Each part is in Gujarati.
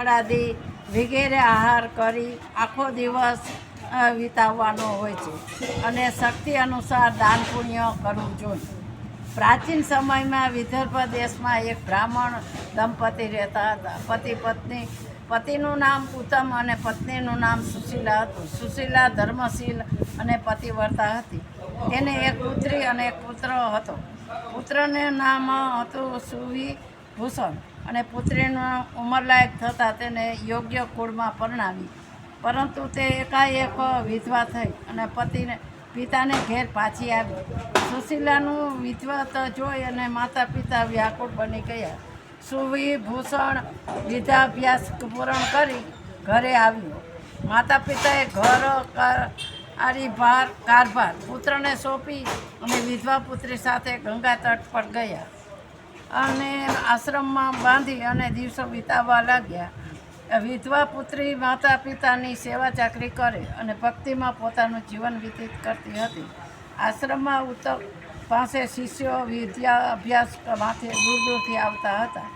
ફળાદી વગેરે આહાર કરી આખો દિવસ વિતાવવાનો હોય છે. અને શક્તિ અનુસાર દાન પુણ્ય કરવું જોઈએ. પ્રાચીન સમયમાં વિદર્ભ દેશમાં એક બ્રાહ્મણ દંપતી રહેતા હતા. પતિ, પત્ની, પતિનું નામ ઉત્તમ અને પત્નીનું નામ સુશીલા હતું. સુશીલા ધર્મશીલ અને પતિવર્તા હતી. તેને એક પુત્રી અને એક પુત્ર હતો. પુત્રને નામ હતું સુવી ભૂષણ અને પુત્રીનું ઉંમરલાયક થતાં તેને યોગ્ય કુળમાં પરણાવી. પરંતુ તે એકાએક વિધવા થઈ અને પતિને, પિતાને ઘેર પાછી આવી. સુશીલાનું વિધવત જોઈ અને માતા પિતા વ્યાકુળ બની ગયા. સુવિભૂષણ વિદ્યાભ્યાસ પૂરણ કરી ઘરે આવ્યો. માતા પિતાએ ઘર કારીભાર કારભાર પુત્રને સોંપી અને વિધવા પુત્રી સાથે ગંગા તટ પર ગયા. અને આશ્રમમાં બાંધી અને દિવસો વિતાવવા લાગ્યા. વિધવા પુત્રી માતા પિતાની સેવા ચાકરી કરે અને ભક્તિમાં પોતાનું જીવન વ્યતીત કરતી હતી. આશ્રમમાં ઉત્તમ પાસે શિષ્યો વિદ્યા અભ્યાસ માટે દૂર દૂરથી આવતા હતા.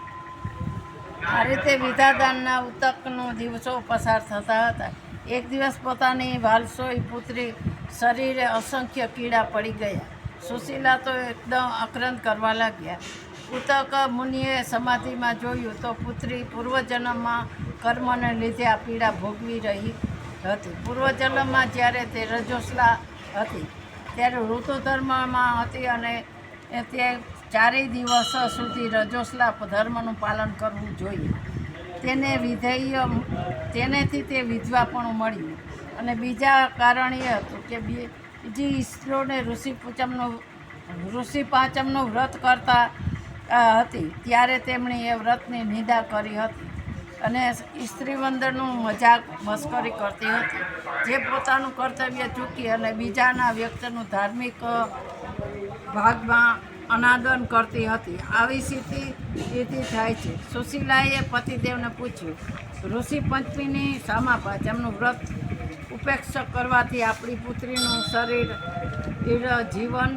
આ રીતે વિધાદાનના ઉતકનો દિવસો પસાર થતા હતા. એક દિવસ પોતાની વાલસોઈ પુત્રી શરીરે અસંખ્ય કીડા પડી ગયા. સુશીલા તો એકદમ આક્રંદ કરવા લાગ્યા. ઉતક મુનિએ સમાધિમાં જોયું તો પુત્રી પૂર્વજન્મમાં કર્મને લીધે આ પીડા ભોગવી રહી હતી. પૂર્વજન્મમાં જ્યારે તે રજોસલા હતી, ત્યારે ઋતુ ધર્મમાં હતી અને તે ચારેય દિવસ સુધી રજોસલા ધર્મનું પાલન કરવું જોઈએ. તેને વિધેય, તેનેથી તે વિધવા પણ મળ્યું અને બીજા કારણ એ હતું કે બીજી ઈસરોને ઋષિ પૂચમનું ઋષિ પાંચમનું વ્રત કરતા હતી. ત્યારે તેમણે એ વ્રતની નિંદા કરી હતી અને સ્ત્રી વંદનનું મજાક મસ્કરી કરતી હતી. જે પોતાનું કર્તવ્ય ચૂકી અને બીજાના વ્યક્તિનું ધાર્મિક ભાગમાં અનાદન કરતી હતી. આવી સ્થિતિ સ્થિતિ થાય છે. સુશીલાએ પતિદેવને પૂછ્યું, ઋષિ પંચમીની સામાપા જેમનું વ્રત ઉપેક્ષા કરવાથી આપણી પુત્રીનું શરીર જીવન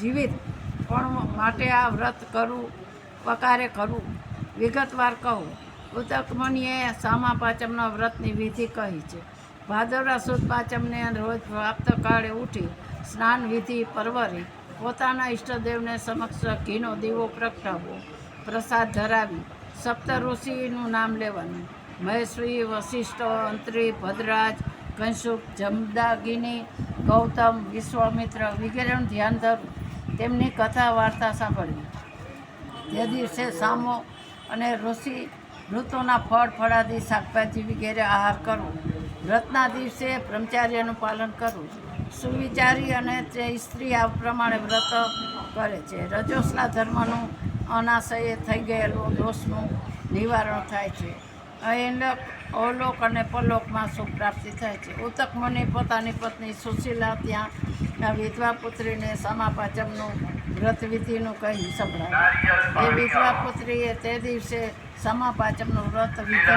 જીવિત પણ માટે આ વ્રત કરું, પકારે કરવું વિગતવાર કહું ઉદકમણીએ સામા પાંચમના વ્રતની વિધિ કહી છે. ભાદરવા સુદ પાંચમને રોજ પ્રાપ્ત કાળે ઉઠી સ્નાન વિધિ પરવરી, પોતાના ઈષ્ટદેવને સમક્ષ ઘીનો દીવો પ્રગટાવવો, પ્રસાદ ધરાવી, સપ્ત ઋષિનું નામ લેવાનું. મહેશ્રી, વશિષ્ઠ, અંત્રી, ભદ્રાજ કંશુક જમદાગિની, ગૌતમ, વિશ્વામિત્ર વગેરેનું ધ્યાન ધરવું તેમની કથા વાર્તા સાંભળવી. તે દિવસે સામો અને ઋષિ ઋતુના ફળ ફળાદી શાકભાજી વગેરે આહાર કરવો. વ્રતના દિવસે બ્રહ્મચાર્યનું પાલન કરવું. સુવિચારી અને તે સ્ત્રી આ પ્રમાણે વ્રત કરે છે. રજોસના ધર્મનું અનાશય થઈ ગયેલું દોષનું નિવારણ થાય છે. અયલોક અવલોક અને પલોકમાં સુખ પ્રાપ્તિ થાય છે. ઉતક મુનિ પોતાની પત્ની સુશીલા ત્યાં વિધવા પુત્રીને સમાપાચમનું વ્રતવિધિનું વ્રત વિધિનું કહી સંભળાવ્યું એ વિધવા પુત્રીએ તે દિવસે સમાપાચમનું વ્રત વિધિ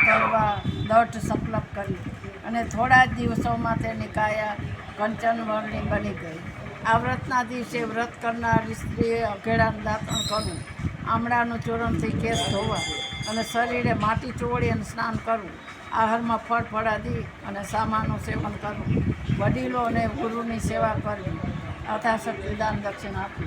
કરવા દઢ સંકલ્પ કર્યો અને થોડા જ દિવસોમાં તેની કાયા કંચનવર્ણી બની ગઈ. આ વ્રતના દિવસે વ્રત કરનાર સ્ત્રીએ અઘેડાનું દાંતણ કરવું આમળાનું ચૂરણથી કેસ ધોવા અને શરીરે માટી ચોળી અને સ્નાન કરવું. આહારમાં ફળ ફળાદી અને સામાનું સેવન કરવું. વડીલો અને ગુરુની સેવા કરવી. અથાશક્તિ દાન દક્ષિણ આપવી